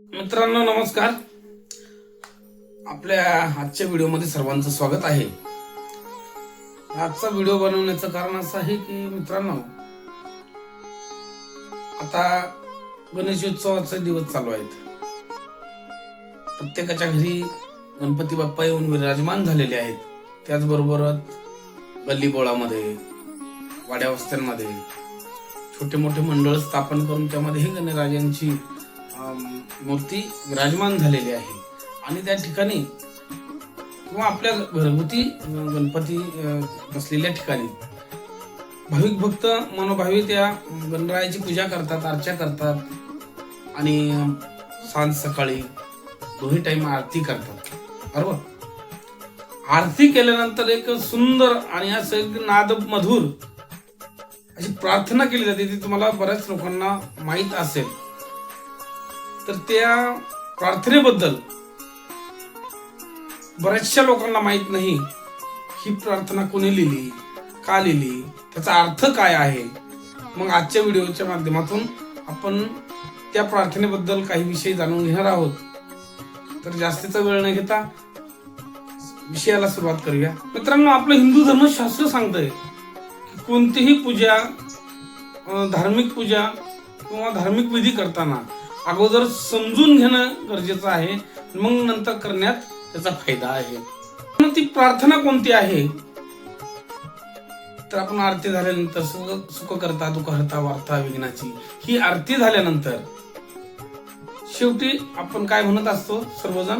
मित्रांनो नमस्कार. आपल्या आजच्या व्हिडिओमध्ये सर्वांचं स्वागत आहे. आजचा व्हिडिओ बनवण्याचं कारण असं आहे की मित्रांनो आता गणेशोत्सवाचे दिवस चालू आहेत. प्रत्येकाच्या घरी गणपती बाप्पा येऊन विराजमान झालेले आहेत. त्याचबरोबर गल्ली बोळामध्ये वाड्या वस्त्यांमध्ये छोटे मोठे मंडळ स्थापन करून त्यामध्येही गणराजांची मूर्ती विराजमान झालेली आहे. आणि त्या ठिकाणी किंवा आपल्या घरगुती गणपती बसलेल्या ठिकाणी भाविक भक्त मनोभावी त्या गणरायाची पूजा करतात अर्चा करतात आणि सांज सकाळी दोन्ही टाईम आरती करतात. बरोबर? आरती केल्यानंतर एक सुंदर आणि असं एक नाद मधुर अशी प्रार्थना केली जाते ती तुम्हाला बऱ्याच लोकांना माहीत असेल. तर त्या प्रार्थनेबद्दल बऱ्याचशा लोकांना माहीत नाही. ही प्रार्थना कोणी लिहिली? का लिहिली? त्याचा अर्थ काय आहे? मग आजच्या व्हिडिओच्या माध्यमातून आपण त्या प्रार्थनेबद्दल काही विषय जाणून घेणार आहोत. तर जास्तीचा वेळ न घेता विषयाला सुरुवात करूया. मित्रांनो आपलं हिंदू धर्मशास्त्र सांगतंय कोणतीही पूजा धार्मिक पूजा किंवा धार्मिक विधी करताना अगोदर समजून घेणं गरजेचं आहे. मग नंतर करण्यात त्याचा फायदा आहे. ती प्रार्थना कोणती आहे? तर आपण आरती झाल्यानंतर सुख सुख करता दुःख हरता वार्ता विघ्नाची. ही आरती झाल्यानंतर शेवटी आपण काय म्हणत असतो? सर्वजण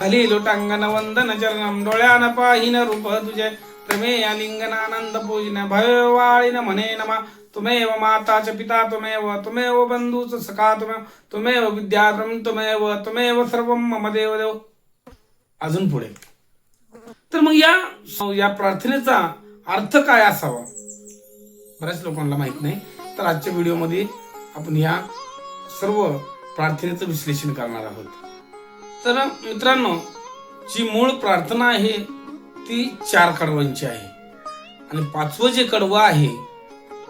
खाली लोटांगण वंदन चरणम डोळ्यान पाहिन रूप तुझे. प्रमेय लिंगन आनंद पूजन भयवाळीन म्हणे नमा. तुमेव माताच पिता तुमेव तुमेव च सखा तुमेव तुमेव विद्यात्रम तुमेव तुमेव सर्व मम देव देव अजून पुढे. तर मग या या प्रार्थनेचा अर्थ काय असावा? बऱ्याच लोकांना माहीत नाही. तर आजच्या व्हिडिओमध्ये आपण या सर्व प्रार्थनेचं विश्लेषण करणार आहोत. तर मित्रांनो जी मूळ प्रार्थना आहे ती चार कडवांची आहे. आणि पाचवं जे कडवं आहे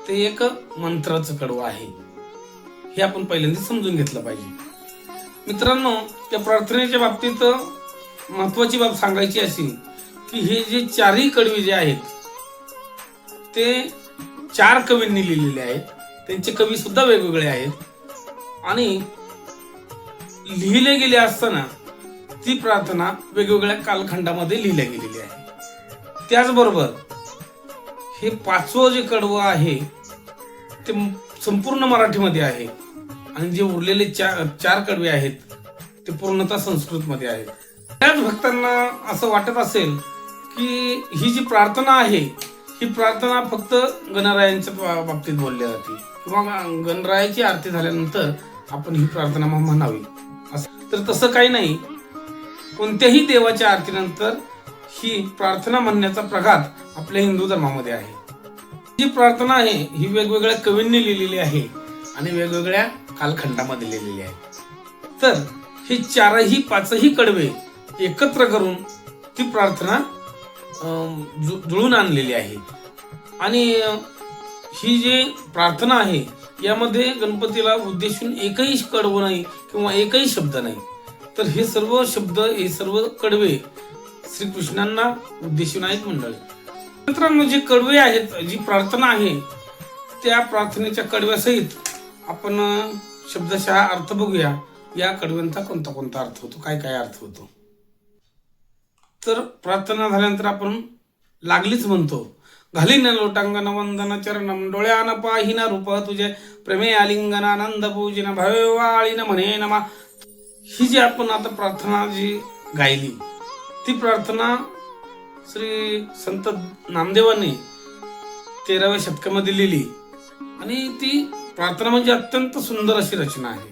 ते एक मंत्राचं कडवं आहे. हे आपण पहिल्यांदा समजून घेतलं पाहिजे. मित्रांनो त्या प्रार्थनेच्या बाबतीत महत्वाची बाब सांगायची अशी की हे जे चारही कडवे जे आहेत ते चार कवींनी लिहिलेले आहेत. त्यांचे कवी सुद्धा वेगवेगळे आहेत. आणि लिहिले गेले असताना ती प्रार्थना वेगवेगळ्या कालखंडामध्ये लिहिल्या गेलेली आहे. त्याचबरोबर हे पाचवं जे कडवं आहे ते संपूर्ण मराठीमध्ये आहे. आणि जे उरलेले चार चार कडवे आहेत ते पूर्णतः संस्कृतमध्ये आहेत. त्याच भक्तांना असं वाटत असेल की ही जी प्रार्थना आहे ही प्रार्थना फक्त गणरायांच्या बा- बाबतीत बोलली जाते. किंवा गणरायाची आरती झाल्यानंतर आपण ही प्रार्थना मग म्हणावी. असं. तर तसं काही नाही. कोणत्याही देवाच्या आरतीनंतर ही प्रार्थना म्हणण्याचा प्रघात आपल्या हिंदू धर्मामध्ये आहे. जी प्रार्थना आहे ही वेगवेगळ्या कवींनी लिहिलेली आहे आणि वेगवेगळ्या कालखंडामध्ये लिहिलेली आहे. तर हे चारही पाचही कडवे एकत्र करून ती प्रार्थना जु- जुळून आणलेली आहे. आणि ही जी प्रार्थना आहे यामध्ये गणपतीला उद्देशून एकही कडवं नाही किंवा एकही शब्द नाही. तर हे सर्व शब्द हे सर्व कडवे श्रीकृष्णांना उद्देशून आहेत मंडळी. मित्रांनो जी कडवे आहेत जी प्रार्थना आहे त्या प्रार्थनेच्या कडव्यासहित आपण शब्दशः अर्थ बघूया. या कडव्यांचा कोणता कोणता अर्थ होतो? काय काय अर्थ होतो? तर प्रार्थना झाल्यानंतर आपण लागलीच म्हणतो घालीन लोटांगण वंदन चरणम डोळ्यान पाहिन रूप तुझे प्रेमे आलिंगन आनंद पूजन भयवाळीन म्हणे नमा. ही जी आपण आता प्रार्थना जी गायली ती प्रार्थना श्री संत नामदेवांनी तेराव्या शतकामध्ये लिहिली. आणि ती प्रार्थना म्हणजे अत्यंत सुंदर अशी रचना आहे.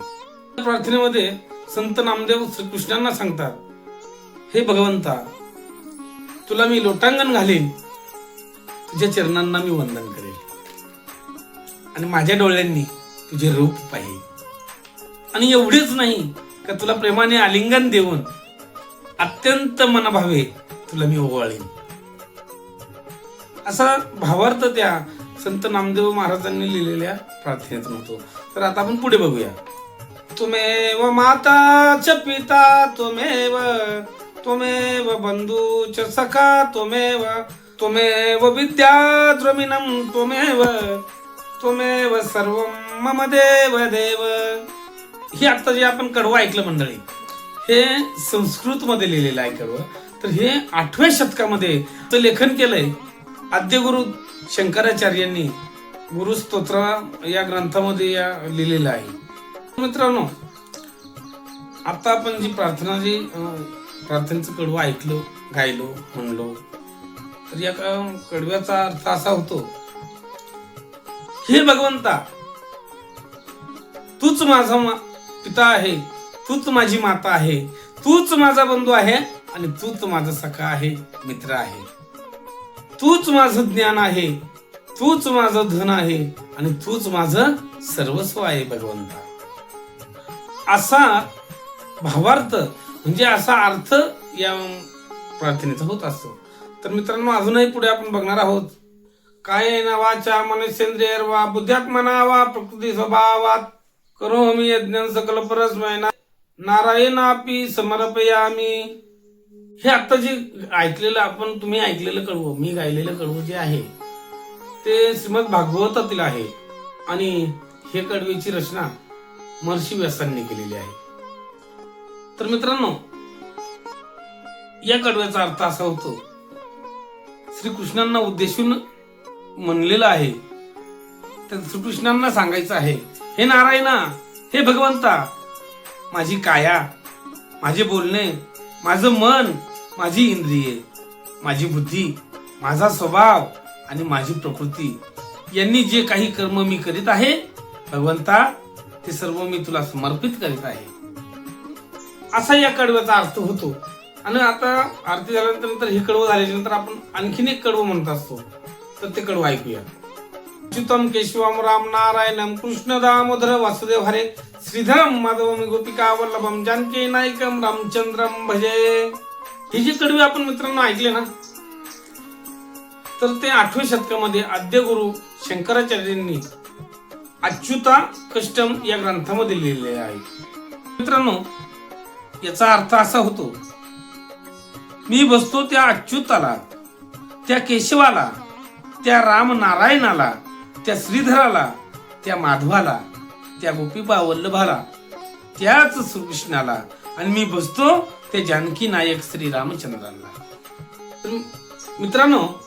त्या प्रार्थनेमध्ये संत नामदेव श्रीकृष्णांना सांगतात हे भगवंता तुला मी लोटांगण घालीन तुझ्या चरणांना मी वंदन करेल आणि माझ्या डोळ्यांनी तुझे रूप पाहिजे आणि एवढेच नाही का तुला प्रेमाने आलिंगन देऊन अत्यंत मनभावे तुला मी ओवाळीन. असा भावार्थ त्या संत नामदेव महाराजांनी लिहिलेल्या प्रार्थनेतून होतो तर आता आपण पुढे बघूया. तुमेव माता च पिता तुमेव तुमेव बंधू च सखा तुमेव तुमेव विद्या द्रविणम तुमेव तुमेव सर्व मम देव देव. ही आता जे आपण कडवं ऐकलं मंडळी हे संस्कृत मध्ये लिहिलेलं आहे कडवं. तर हे आठव्या शतकामध्ये तर लेखन केलंय आद्यगुरु शंकराचार्यांनी. गुरुस्तोत्र या ग्रंथामध्ये या लिहिलेलं आहे. मित्रांनो आता आपण जी प्रार्थना जी प्रार्थनेचं कडवं ऐकलो गायलो म्हणलो तर या कडव्याचा अर्थ असा होतो हे भगवंता तूच माझा मा- पिता आहे तूच माझी माता आहे तूच माझा बंधू आहे आणि तूच माझा सखा आहे मित्र आहे. तूच माझं ज्ञान आहे तूच माझं धन आहे आणि तूच माझं सर्वस्व आहे भगवंता. असा भावार्थ म्हणजे असा अर्थ या प्रार्थनेचा होत असतो. तर मित्रांनो अजूनही पुढे आपण बघणार आहोत. काय ना वाचा मनुष्येंद्रियर वा बुद्ध्यात्मना वा प्रकृती स्वभावात करोमी यज्ञ सकल परस्मय ना- नारायणापी समर्पयामी. हे आता जे ऐकलेलं आपण तुम्ही ऐकलेलं कळवं मी गायलेलं कळवं जे आहे ते श्रीमद भागवतातील आहे. आणि हे कडवेची रचना महर्षी व्यासांनी केलेली आहे. तर मित्रांनो या कडव्याचा अर्थ असा होतो श्रीकृष्णांना उद्देशून म्हणलेलं आहे तर श्रीकृष्णांना सांगायचं आहे हे नारायणा हे भगवंता माझी काया माझे बोलणे माझं मन माझी इंद्रिये माझी बुद्धी माझा स्वभाव आणि माझी प्रकृती यांनी जे काही कर्म मी करीत आहे भगवंता ते सर्व मी तुला समर्पित करीत आहे. असा या कडव्याचा अर्थ होतो. आणि आता आरती झाल्यानंतर नंतर हे कडवं झाल्याच्यानंतर आपण आणखीन एक कडवं म्हणत असतो. तर ते कडवं ऐकूया. अच्युतम केशवम राम नारायणम कृष्ण दामोदर वासुदेव हरे श्रीधरम माधवम गोपिका वल्लभम जानकी नायकम रामचंद्रम भजे। हे जे कडवे आपण मित्रांनो ऐकले ना तर ते आठव्या शतकामध्ये आद्य गुरु शंकराचार्यांनी अच्युता कष्टम या ग्रंथामध्ये लिहिलेले आहे. मित्रांनो याचा अर्थ असा होतो मी बसतो त्या अच्युताला त्या केशवाला त्या राम नारायणाला त्या श्रीधराला त्या माधवाला त्या गोपीबा वल्लभाला त्याच श्रीकृष्णाला आणि मी बसतो ते जानकी नायक श्री रामचंद्रांना. तर मित्रांनो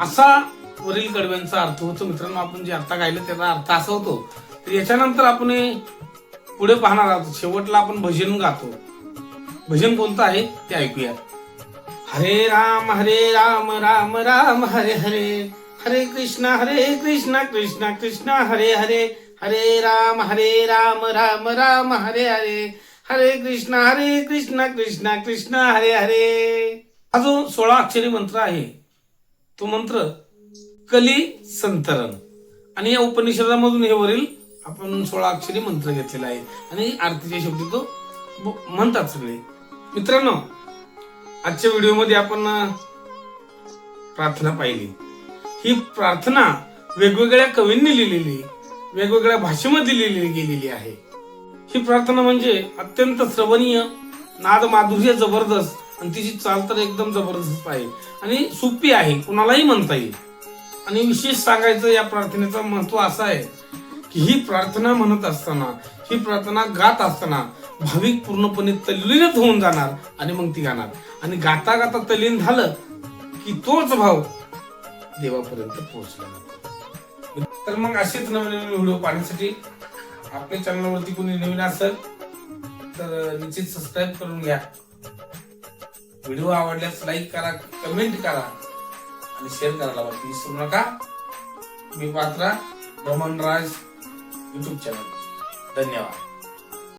असा वरील कडव्यांचा अर्थ होतो. मित्रांनो आपण जे आता गायलं त्याचा अर्थ असा होतो. तर याच्यानंतर आपण पुढे पाहणार आहोत. शेवटला आपण भजन गातो. भजन कोणतं आहे? ते ऐकूया. हरे राम हरे राम राम राम हरे हरे. हरे कृष्णा हरे कृष्णा कृष्णा कृष्णा हरे हरे. हरे राम हरे राम राम राम हरे हरे. हरे कृष्ण हरे कृष्ण कृष्ण कृष्ण हरे हरे. हा जो सोळा अक्षरी मंत्र आहे तो मंत्र कली संतरण. आणि या उपनिषदामधून हे वरील आपण सोळा अक्षरी मंत्र घेतलेला आहे. आणि आरतीच्या शेवटी तो म्हणतात सगळे. मित्रांनो आजच्या व्हिडिओमध्ये आपण प्रार्थना पाहिली. ही प्रार्थना वेगवेगळ्या कवींनी लिहिलेली वेगवेगळ्या भाषेमध्ये लिहिली गेलेली आहे. ही प्रार्थना म्हणजे अत्यंत श्रवणीय नाद माधुर्य जबरदस्त आणि तिची चाल तर एकदम जबरदस्त आहे. आणि सोपी आहे कुणालाही म्हणता येईल. आणि विशेष सांगायचं या प्रार्थनेचं महत्त्व असं आहे की ही प्रार्थना म्हणत असताना ही प्रार्थना गात असताना भाविक पूर्णपणे तल्लीनच होऊन जाणार आणि मग ती गाणार. आणि गाता गाता तल्लीन झालं की तोच भाव देवापर्यंत पोहोचला तर मग असेच नवीन नवीन व्हिडिओ पाहण्यासाठी आपल्या चॅनलवरती कोणी नवीन असेल तर निश्चित सबस्क्राईब करून घ्या. व्हिडिओ आवडल्यास लाईक करा कमेंट करा आणि शेअर करायला विसरू नका. मी पात्रा रमण राज युट्यूब चॅनल धन्यवाद.